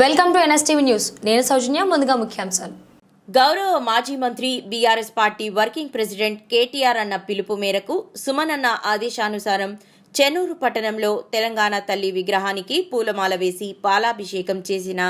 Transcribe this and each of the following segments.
Welcome to NSTV news. నేను సౌజన్య ముందుగా ముఖ్యాంశాలు. గౌరవ మాజీ మంత్రి BRS party working president KTR అన్న పిలుపు మేరకు సుమన్ అన్న ఆదేశానుసారం చెన్నూరు పట్టణంలో తెలంగాణ తల్లి విగ్రహానికి పూలమాల వేసి పాలాభిషేకం చేసిన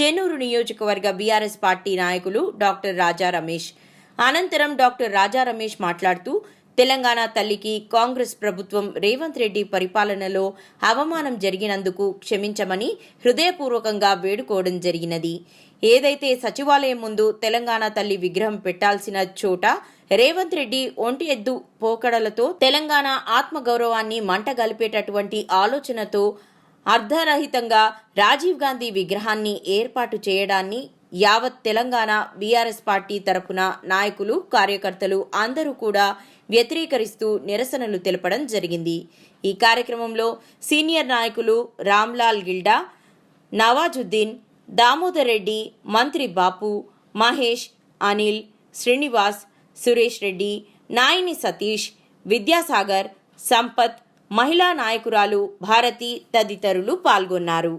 చెన్నూరు నియోజకవర్గ బీఆర్ఎస్ పార్టీ నాయకులు డాక్టర్ రాజా రమేష్. అనంతరం డాక్టర్ రాజా రమేష్ మాట్లాడుతూ తెలంగాణ తల్లికి కాంగ్రెస్ ప్రభుత్వం రేవంత్ రెడ్డి పరిపాలనలో అవమానం జరిగినందుకు క్షమించమని హృదయపూర్వకంగా వేడుకోవడం జరిగినది. ఏదైతే సచివాలయం ముందు తెలంగాణ తల్లి విగ్రహం పెట్టాల్సిన చోట రేవంత్ రెడ్డి ఒంటి ఎద్దు పోకడలతో తెలంగాణ ఆత్మగౌరవాన్ని మంటగలిపేటటువంటి ఆలోచనతో అర్ధరహితంగా రాజీవ్ గాంధీ విగ్రహాన్ని ఏర్పాటు చేయడాన్ని యావత్ తెలంగాణ బీఆర్ఎస్ పార్టీ తరపున నాయకులు కార్యకర్తలు అందరూ కూడా వ్యతిరేకరిస్తూ నిరసనలు తెలపడం జరిగింది. ఈ కార్యక్రమంలో సీనియర్ నాయకులు రామ్లాల్ గిల్డా నవాజుద్దీన్ దామోదర్ రెడ్డి మంత్రి బాపు మహేష్ అనిల్ శ్రీనివాస్ సురేష్ రెడ్డి నాయిని సతీష్ విద్యాసాగర్ సంపత్ మహిళా నాయకురాలు భారతి తదితరులు పాల్గొన్నారు.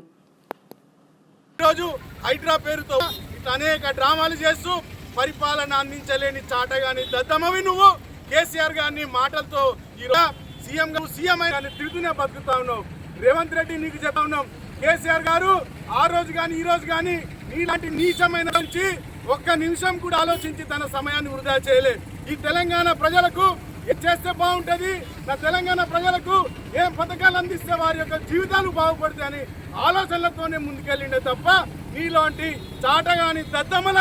ఈరోజు హైడ్రా పేరుతో అనేక డ్రామాలు చేస్తూ పరిపాలన అందించలేని చాటగాని దద్దమవి నువ్వు. కేసీఆర్ గారిని మాటలతో ఈరోజు సీఎం గారు సీఎం అయిన తిరుగుతూనే బతుకుతా ఉన్నావు రేవంత్ రెడ్డి నీకు చెప్తా ఉన్నాం. కేసీఆర్ గారు ఆ రోజు కానీ ఈ రోజు కానీ నీలాంటి నీచమైన నుంచి ఒక్క నిమిషం కూడా ఆలోచించి తన సమయాన్ని వృధా చేయలే. ఈ తెలంగాణ ప్రజలకు చేస్తే బాగుంటుంది? నా తెలంగాణ ప్రజలకు ఏం పథకాలు అందిస్తే వారి యొక్క జీవితాలు బాగుపడతాయి అని ఆలోచనలతోనే ముందుకెళ్ళిండే తప్ప నీలాంటి చాటగాని దద్దమ్మల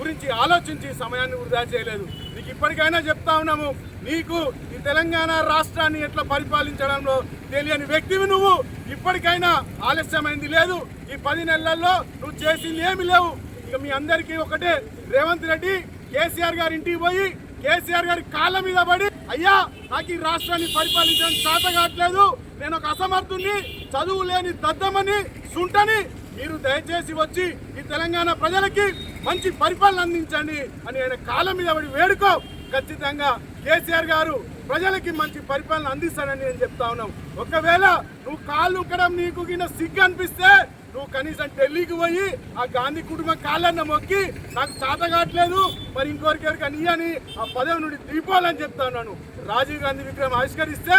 గురించి ఆలోచించి సమయాన్ని వృధా చేయలేదు. నీకు ఇప్పటికైనా చెప్తా ఉన్నాము నీకు ఈ తెలంగాణ రాష్ట్రాన్ని ఎట్లా పరిపాలించడంలో తెలియని వ్యక్తివి నువ్వు. ఇప్పటికైనా ఆలస్యమైంది లేదు. ఈ పది నెలల్లో నువ్వు చేసింది ఏమి లేవు. ఇక మీ అందరికీ ఒకటే రేవంత్ రెడ్డి కేసీఆర్ గారి ఇంటికి పోయి కేసీఆర్ గారి కాళ్ళ మీద పడి అయ్యా నాకు ఈ రాష్ట్రాన్ని పరిపాలించడం చేత కావట్లేదు. నేను ఒక అసమర్థుని చదువు లేని దద్దమని సుంటని మీరు దయచేసి వచ్చి ఈ తెలంగాణ ప్రజలకి మంచి పరిపాలన అందించండి అని ఆయన కాళ్ళ మీద పడి వేడుకో. ఖచ్చితంగా కేసీఆర్ గారు ప్రజలకి మంచి పరిపాలన అందిస్తానని నేను చెప్తా ఉన్నాం. ఒకవేళ నువ్వు కాళ్ళు ఉక్కడం నీకు గిన సిగ్గు అనిపిస్తే నువ్వు కనీసం ఢిల్లీకి పోయి ఆ గాంధీ కుటుంబం కాళ్ళన్న మొక్కి నాకు చేత కావట్లేదు మరి ఇంకొకరికి అని అని ఆ పదవి నుండి దిగిపోవాలని చెప్తా ఉన్నాను. రాజీవ్ గాంధీ విగ్రహం ఆవిష్కరిస్తే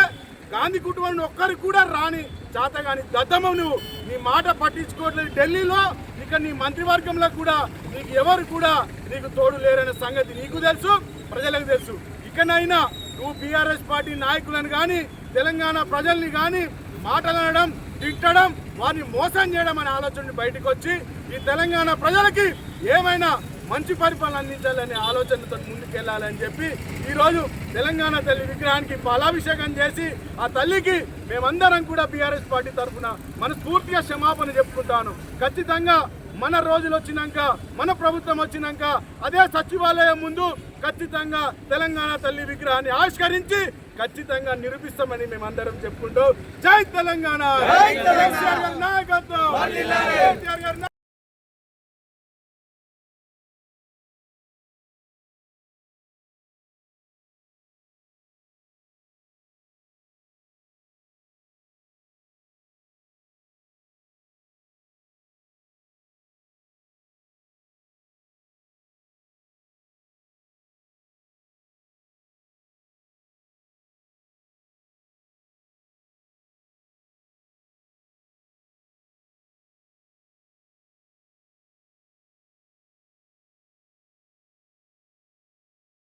గాంధీ కుటుంబం ఒక్కరికి కూడా రాని చేత కానీ దద్దమ్మ నువ్వు నీ మాట పట్టించుకోవట్లేదు. ఢిల్లీలో ఇక నీ మంత్రివర్గంలో కూడా నీకు ఎవరు కూడా నీకు తోడు లేరనే సంగతి నీకు తెలుసు ప్రజలకు తెలుసు. ఇకనైనా నువ్వు బీఆర్ఎస్ పార్టీ నాయకులను కానీ తెలంగాణ ప్రజల్ని కానీ మాటలనడం తిట్టడం వారిని మోసం చేయడం అనే ఆలోచన బయటకు వచ్చి ఈ తెలంగాణ ప్రజలకి ఏమైనా మంచి పరిపాలన అందించాలనే ఆలోచనతో ముందుకెళ్ళాలని చెప్పి ఈరోజు తెలంగాణ తల్లి విగ్రహానికి పాలాభిషేకం చేసి ఆ తల్లికి మేమందరం కూడా బీఆర్ఎస్ పార్టీ తరఫున మనస్ఫూర్తిగా క్షమాపణ చెప్పుకుంటాను. ఖచ్చితంగా మన రోజులు వచ్చినాక మన ప్రభుత్వం వచ్చినాక అదే సచివాలయం ముందు ఖచ్చితంగా తెలంగాణ తల్లి విగ్రహాన్ని ఆవిష్కరించి ఖచ్చితంగా నిరూపిస్తామని మేమందరం చెప్పుకుంటూ జై తెలంగాణ! నాయకత్వం